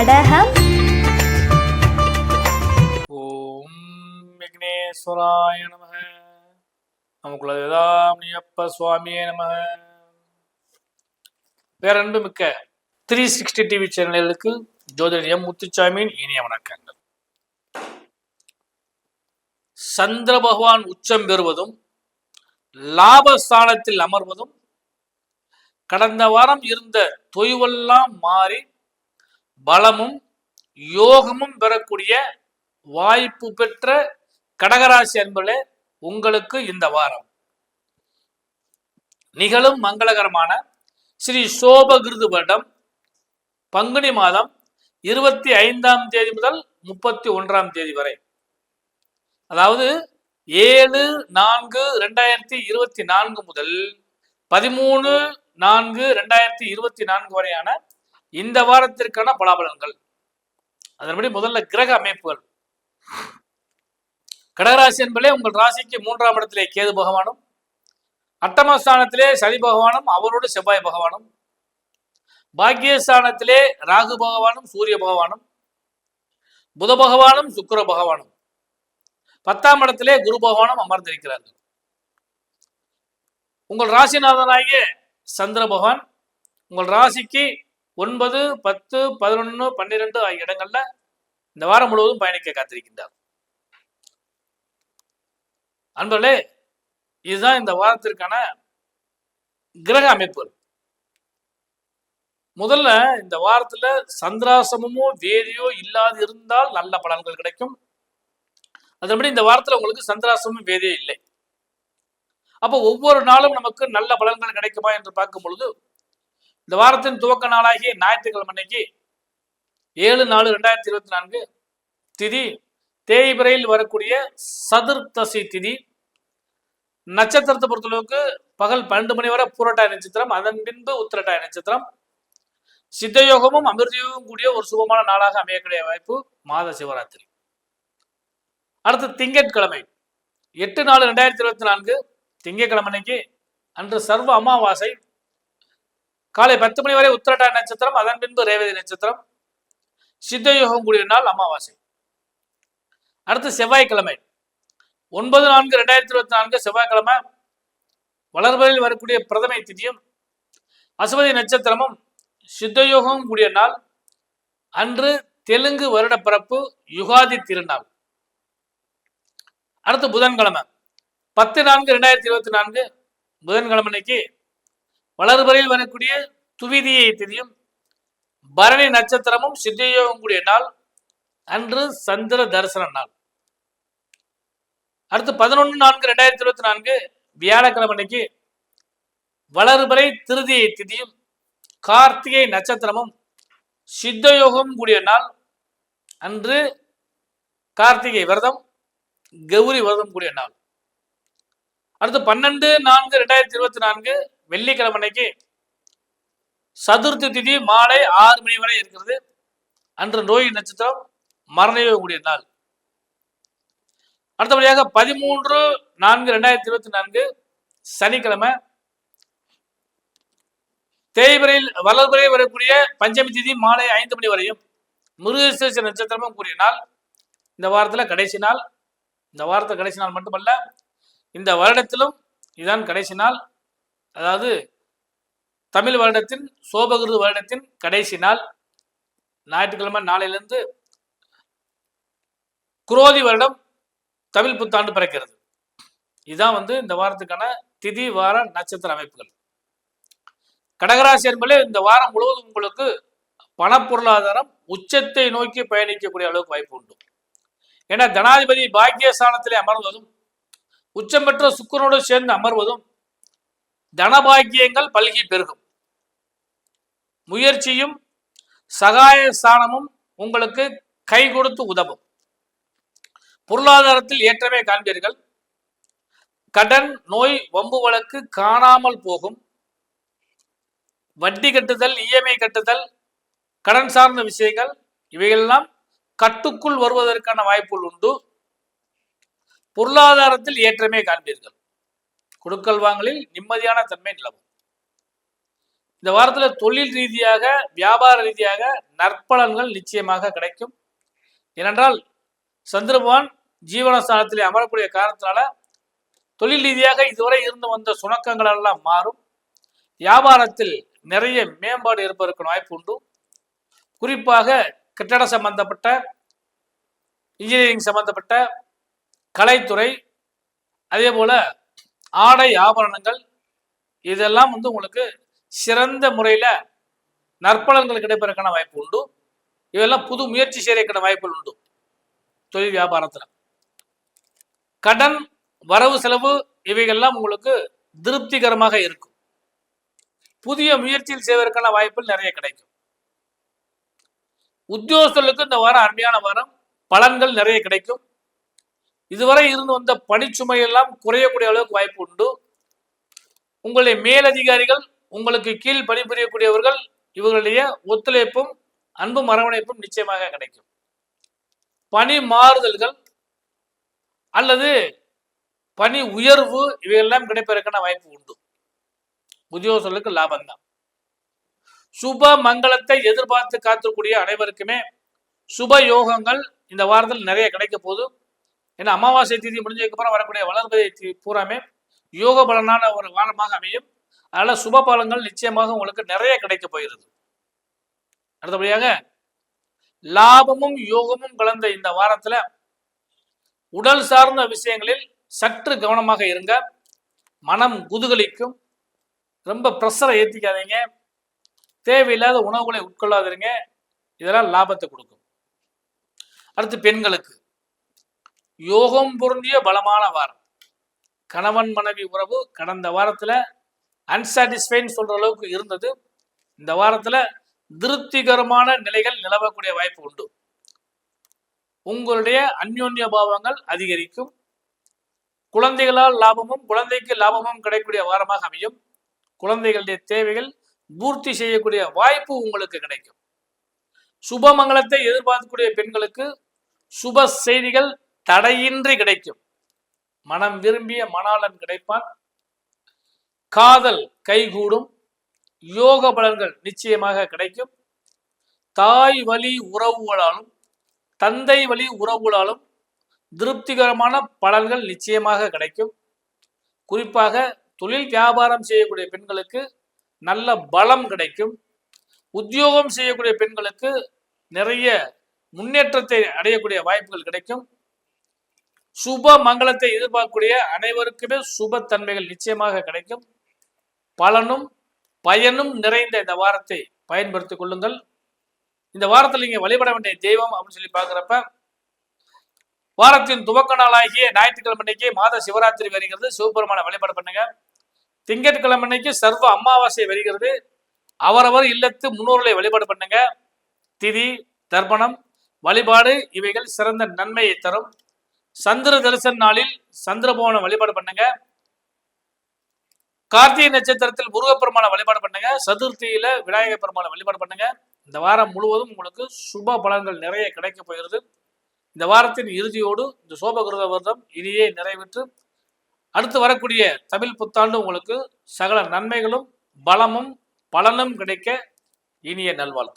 கடகம். ஓம் விக்னேஸ்வராய நம நமக்குள்ள வேதாமணியப்ப சுவாமியே நம பேரன்பு மிக்க த்ரீ சிக்ஸ்டி டிவி சேனல்களுக்கு ஜோதிடர் எம் முத்துச்சாமியின் இனிய வணக்கங்கள். சந்திர பகவான் உச்சம் பெறுவதும் லாபஸ்தானத்தில் அமர்வதும் கடந்த வாரம் இருந்த தொய்வெல்லாம் மாறி பலமும் யோகமும் பெறக்கூடிய வாய்ப்பு பெற்ற கடகராசி அன்பர்களே உங்களுக்கு இந்த வாரம். நிகழும் மங்களகரமான ஸ்ரீ சோபகிருது வருடம் பங்குனி மாதம் இருபத்தி ஐந்தாம் தேதி முதல் முப்பத்தி ஒன்றாம் தேதி வரை. அதாவது ஏழு நான்கு ரெண்டாயிரத்தி இருபத்தி நான்கு முதல் பதிமூணு நான்கு ரெண்டாயிரத்தி இருபத்தி நான்கு வரையான இந்த வாரத்திற்கான பலாபலன்கள். அதன்படி முதல்ல கிரக அமைப்புகள். கடகராசி என்பதே உங்கள் ராசிக்கு மூன்றாம் இடத்திலே கேது பகவானும் அட்டமஸ்தானத்திலே சனி பகவானும் அவரோடு செவ்வாய் பகவானும் பாக்கியஸ்தானத்திலே ராகு பகவானும் சூரிய பகவானும் புத பகவானும் சுக்கர பகவானும். பத்தாம் இடத்திலே குரு பகவானும் அமர்ந்திருக்கிறார்கள். உங்கள் ராசிநாதனாகிய சந்திர பகவான் உங்கள் ராசிக்கு ஒன்பது பத்து பதினொன்று பன்னிரெண்டு ஆகிய இடங்கள்ல இந்த வாரம் முழுவதும் பயணிக்க காத்திருக்கின்றார். அன்பர்களே இதுதான் இந்த வாரத்திற்கான கிரக அமைப்புகள் முதல்ல இந்த வாரத்துல சந்திராசமமோ வேதியோ இல்லாது இருந்தால் நல்ல பலன்கள் கிடைக்கும். அதன்படி இந்த வாரத்துல உங்களுக்கு சந்திராசமும் வேதியோ இல்லை. அப்போ ஒவ்வொரு நாளும் நமக்கு நல்ல பலன்கள் கிடைக்குமா என்று பார்க்கும் பொழுது இந்த வாரத்தின் துவக்க நாளாகிய ஞாயிற்றுக்கிழமை அன்னைக்கு ஏழு நாலு ரெண்டாயிரத்தி இருபத்தி நான்கு திதி தேய்பிரையில் வரக்கூடிய சதுர்த்தசி திதி. நட்சத்திரத்தை பொறுத்தளவுக்கு பகல் பன்னெண்டு மணி வரை பூரட்டாய நட்சத்திரம் அதன் பின்பு உத்திரட்டாய நட்சத்திரம். சித்தயோகமும் அமிர்தயோகமும் கூடிய ஒரு சுபமான நாளாக அமையக்கூடிய வாய்ப்பு மாத சிவராத்திரி. அடுத்து திங்கட்கிழமை எட்டு நாலு ரெண்டாயிரத்தி இருபத்தி நான்கு திங்கட்கிழமை அன்னைக்கு அன்று சர்வ அமாவாசை காலை பத்து மணி வரை உத்திரட்டா நட்சத்திரம் அதன் பின்பு ரேவதி நட்சத்திரம். சித்தயோகம் கூடிய நாள் அமாவாசை. அடுத்து செவ்வாய்க்கிழமை. ஒன்பது நான்கு ரெண்டாயிரத்தி இருபத்தி நான்கு செவ்வாய்க்கிழமை வளர்வரில் வரக்கூடிய பிரதமை திதியும் அசுவதி நட்சத்திரமும் சித்தயோகம் கூடிய நாள். அன்று தெலுங்கு வருட பிறப்பு யுகாதி திருநாள். அடுத்து புதன்கிழமை. பத்து நான்கு ரெண்டாயிரத்தி இருபத்தி நான்கு புதன்கிழமை வளர்பறையில் வரக்கூடிய துவிதியை தெரியும். பரணி நட்சத்திரமும் சித்தயோகம் கூடிய நாள். அன்று சந்திர தரிசன நாள். அடுத்து பதினொன்று நான்கு ரெண்டாயிரத்தி இருபத்தி நான்கு வியாழக்கிழமை அன்னைக்கு வளர்பறை திருதியை திதியும். கார்த்திகை நட்சத்திரமும் சித்தயோகம் கூடிய நாள். அன்று கார்த்திகை விரதம் கௌரி விரதம் கூடிய நாள். அடுத்து பன்னெண்டு நான்கு ரெண்டாயிரத்தி இருபத்தி நான்கு வெள்ளிக்கிழமை அன்னைக்கு சதுர்த்தி திதி மாலை ஆறு மணி வரை இருக்கிறது. அன்று நோய் நட்சத்திரம் மரணயோகம் கூடிய நாள். அடுத்தபடியாக பதிமூன்று நான்கு ரெண்டாயிரத்தி இருபத்தி நான்கு சனிக்கிழமை தேய்பிரையில் வளர்பிறையில் வரக்கூடிய பஞ்சமி திதி மாலை ஐந்து மணி வரையும் மிருகசீர்ஷ நட்சத்திரமும் கூடிய நாள். இந்த வாரத்தில் கடைசி நாள். இந்த வாரத்தில் கடைசி நாள் மட்டுமல்ல இந்த வருடத்திலும் இதுதான் கடைசி நாள். அதாவது தமிழ் வருடத்தின் சோபகிருது வருடத்தின் கடைசி நாள் ஞாயிற்றுக்கிழமை நாளையிலிருந்து குரோதி வருடம் தமிழ் புத்தாண்டு பிறக்கிறது. இதுதான் வந்து இந்த வாரத்துக்கான திதி வார நட்சத்திர அமைப்புகள். கடகராசி என்பதே இந்த வாரம் முழுவதும் உங்களுக்கு பணப்பொருளாதாரம் உச்சத்தை நோக்கி பயணிக்கக்கூடிய அளவுக்கு வாய்ப்பு உண்டு. ஏன்னா ஜனாதிபதி பாக்கியஸ்தானத்திலே அமர்வதும் உச்சம் பெற்ற சுக்கரனோடு சேர்ந்து அமர்வதும் தனபாக்கியங்கள் பல்கி பெருகும். முயற்சியும் சகாய ஸ்தானமும் உங்களுக்கு கை கொடுத்து உதவும். பொருளாதாரத்தில் ஏற்றமே காண்பீர்கள். கடன் நோய் வம்பு வழக்கு காணாமல் போகும். வட்டி கட்டுதல் இஎம்ஐ கட்டுதல் கடன் சார்ந்த விஷயங்கள் இவையெல்லாம் கட்டுக்குள் வருவதற்கான வாய்ப்புகள் உண்டு. பொருளாதாரத்தில் ஏற்றமே காண்பீர்கள். கொடுக்கல் வாங்கலில் நிம்மதியான தன்மை நிலவும். இந்த வாரத்தில் தொழில் ரீதியாக வியாபார ரீதியாக நற்பலன்கள் நிச்சயமாக கிடைக்கும். ஏனென்றால் சந்திரபகவான் ஜீவனஸ்தானத்தில் அமரக்கூடிய காரணத்தினால தொழில் ரீதியாக இதுவரை இருந்து வந்த சுணக்கங்கள் எல்லாம் மாறும். வியாபாரத்தில் நிறைய மேம்பாடு இருப்பதற்கு வாய்ப்பு உண்டு. குறிப்பாக கட்டட சம்பந்தப்பட்ட இன்ஜினியரிங் சம்பந்தப்பட்ட கலைத்துறை அதே போல ஆடை ஆபரணங்கள் இதெல்லாம் வந்து உங்களுக்கு சிறந்த முறையில நற்பலன்கள் கிடைப்பதற்கான வாய்ப்பு உண்டு. இதெல்லாம் புது முயற்சி செய்யறதுக்கான வாய்ப்புகள் உண்டு. தொழில் வியாபாரத்துல. கடன் வரவு செலவு இவைகள்லாம் உங்களுக்கு திருப்திகரமாக இருக்கும். புதிய முயற்சியில் செய்வதற்கான வாய்ப்புகள் நிறைய கிடைக்கும். உத்தியோகஸ்தர்களுக்கு இந்த வாரம் அருமையான வாரம். பலன்கள் நிறைய கிடைக்கும். இதுவரை இருந்து வந்த பணிச்சுமை எல்லாம் குறையக்கூடிய அளவுக்கு வாய்ப்பு உண்டு. உங்களுடைய மேலதிகாரிகள் உங்களுக்கு கீழ் பணிபுரியக்கூடியவர்கள் இவர்களுடைய ஒத்துழைப்பும் அன்பும் அரவணைப்பும் நிச்சயமாக கிடைக்கும். பணி மாறுதல்கள் அல்லது பணி உயர்வு இவையெல்லாம் கிடைப்பதற்கான வாய்ப்பு உண்டு. உத்தியோகர்களுக்கு லாபம்தான். சுப மங்களத்தை எதிர்பார்த்து காத்திருக்கூடிய அனைவருக்குமே சுப யோகங்கள் இந்த வாரத்தில் நிறைய கிடைக்க போதும் ஏன்னா அமாவாசை தேதி முடிஞ்சதுக்கப்புறம் வரக்கூடிய வளர்பதை பூராமே யோக பலனான ஒரு வாரமாக அமையும். அதனால் சுப பலன்கள் நிச்சயமாக உங்களுக்கு நிறைய கிடைக்க போகிறது. அடுத்தபடியாக லாபமும் யோகமும் கலந்த இந்த வாரத்தில் உடல் சார்ந்த விஷயங்களில் சற்று கவனமாக இருங்க. மனம் குதுகலிக்கும். ரொம்ப ப்ரெஷரை ஏற்றிக்காதீங்க தேவையில்லாத உணவுகளை உட்கொள்ளாதீங்க இதெல்லாம் லாபத்தை கொடுக்கும். அடுத்து பெண்களுக்கு. யோகம் பொருந்திய பலமான வாரம். கணவன் மனைவி உறவு கடந்த வாரத்துல அன்சாட்டிஸ்ஃபைன்னு சொல்ற அளவுக்கு இருந்தது. இந்த வாரத்துல திருப்திகரமான நிலைகள் நிலவக்கூடிய வாய்ப்பு உண்டு. உங்களுடைய அந்யோன்ய பாவங்கள் அதிகரிக்கும். குழந்தைகளால் லாபமும் குழந்தைக்கு லாபமும் கிடைக்கக்கூடிய வாரமாக அமையும். குழந்தைகளுடைய தேவைகள் பூர்த்தி செய்யக்கூடிய வாய்ப்பு உங்களுக்கு கிடைக்கும். சுபமங்கலத்தை எதிர்பார்க்கக்கூடிய பெண்களுக்கு சுப செய்திகள் தடையின்றி கிடைக்கும். மனம் விரும்பிய மணாளன் கிடைப்பான். காதல் கைகூடும். யோக பலன்கள் நிச்சயமாக கிடைக்கும். தாய் வழி உறவுகளாலும் தந்தை வழி உறவுகளாலும் திருப்திகரமான பலன்கள் நிச்சயமாக கிடைக்கும். குறிப்பாக தொழில் வியாபாரம் செய்யக்கூடிய பெண்களுக்கு நல்ல பலம் கிடைக்கும். உத்தியோகம் செய்யக்கூடிய பெண்களுக்கு நிறைய முன்னேற்றத்தை அடையக்கூடிய வாய்ப்புகள் கிடைக்கும். சுப மங்களத்தை எதிர்பார்க்கக்கூடிய அனைவருக்குமே சுப தன்மைகள் நிச்சயமாக கிடைக்கும். பலனும் பயனும் நிறைந்த இந்த வாரத்தை பயன்படுத்திக் கொள்ளுங்கள். இந்த வாரத்தில் நீங்கள் வழிபட வேண்டிய தெய்வம் அப்படின்னு சொல்லி பார்க்குறப்ப வாரத்தின் துவக்க நாளாகிய ஞாயிற்றுக்கிழமை அன்னைக்கு மாத சிவராத்திரி வருகிறது. சிவபெருமான வழிபாடு பண்ணுங்க. திங்கட்கிழமை அன்னைக்கு சர்வ அமாவாசை வருகிறது. அவரவர் இல்லத்து முன்னோர்களை வழிபாடு பண்ணுங்க. திதி தர்ப்பணம் வழிபாடு இவைகள் சிறந்த நன்மையை தரும். சந்திர தரிசன நாளில் சந்திரபவனை வழிபாடு பண்ணுங்க. கார்த்திகை நட்சத்திரத்தில் முருகப்பெருமானை வழிபாடு பண்ணுங்க. சதுர்த்தியில விநாயகர் பெருமானை வழிபாடு பண்ணுங்க. இந்த வாரம் முழுவதும் உங்களுக்கு சுப பலன்கள் நிறைய கிடைக்க போகிறது. இந்த வாரத்தின் இறுதியோடு இந்த சோபகிருத வருடம் இனியே நிறைவேற்று. அடுத்து வரக்கூடிய தமிழ் புத்தாண்டு உங்களுக்கு சகல நன்மைகளும் பலமும் பலனும் கிடைக்க இனிய நல்வாழ்த்து